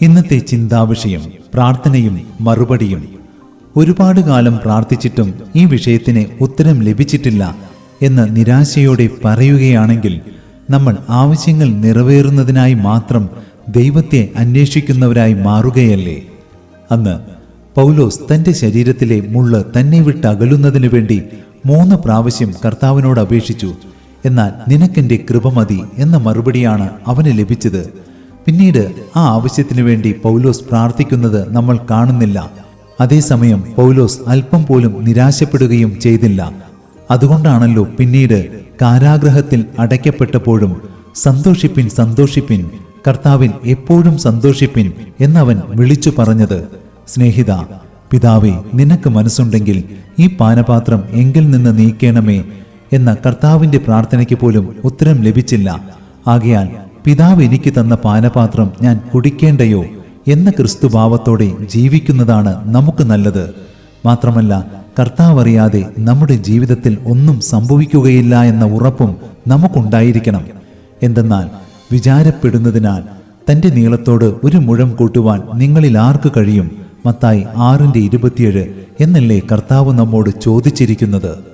ഇന്നത്തെ ചിന്താവിഷയം പ്രാർത്ഥനയും മറുപടിയും. ഒരുപാട് കാലം പ്രാർത്ഥിച്ചിട്ടും ഈ വിഷയത്തിന് ഉത്തരം ലഭിച്ചിട്ടില്ല എന്ന് നിരാശയോടെ പറയുകയാണെങ്കിൽ നമ്മൾ ആവശ്യങ്ങൾ നിറവേറുന്നതിനായി മാത്രം ദൈവത്തെ അന്വേഷിക്കുന്നവരായി മാറുകയല്ലേ? അന്ന് പൗലോസ് തന്റെ ശരീരത്തിലെ മുള്ള് തന്നെ വിട്ട് അകലുന്നതിനു വേണ്ടി മൂന്ന് പ്രാവശ്യം കർത്താവിനോട് അപേക്ഷിച്ചു എന്നാൽ നിനക്കെന്റെ കൃപ മതി എന്ന മറുപടിയാണ് അവന് ലഭിച്ചത്. പിന്നീട് ആ ആവശ്യത്തിനു വേണ്ടി പൗലോസ് പ്രാർത്ഥിക്കുന്നത് നമ്മൾ കാണുന്നില്ല. അതേസമയം പൗലോസ് അല്പം പോലും നിരാശപ്പെടുകയും ചെയ്തില്ല. അതുകൊണ്ടാണല്ലോ പിന്നീട് കാരാഗ്രഹത്തിൽ അടയ്ക്കപ്പെട്ടപ്പോഴും സന്തോഷിപ്പിൻ സന്തോഷിപ്പിൻ കർത്താവിൽ എപ്പോഴും സന്തോഷിപ്പിൻ എന്നവൻ വിളിച്ചു പറഞ്ഞത് സ്നേഹിത പിതാവേ നിനക്ക് മനസ്സുണ്ടെങ്കിൽ ഈ പാനപാത്രം എങ്കിൽ നിന്ന് നീക്കേണമേ എന്ന കർത്താവിന്റെ പ്രാർത്ഥനയ്ക്ക് പോലും ഉത്തരം ലഭിച്ചില്ല. ആകയാൽ പിതാവ് എനിക്ക് തന്ന പാനപാത്രം ഞാൻ കുടിക്കേണ്ടയോ എന്ന ക്രിസ്തുഭാവത്തോടെ ജീവിക്കുന്നതാണ് നമുക്ക് നല്ലത്. മാത്രമല്ല കർത്താവ് അറിയാതെ നമ്മുടെ ജീവിതത്തിൽ ഒന്നും സംഭവിക്കുകയില്ല എന്ന ഉറപ്പും നമുക്കുണ്ടായിരിക്കണം. എന്തെന്നാൽ വിചാരപ്പെടുന്നതിനാൽ തന്റെ നീളത്തോട് ഒരു മുഴം കൂട്ടുവാൻ നിങ്ങളിൽ ആർക്ക് കഴിയും? മത്തായി ആറിന്റെ ഇരുപത്തിയേഴ് എന്നല്ലേ കർത്താവ് നമ്മോട് ചോദിച്ചിരിക്കുന്നത്?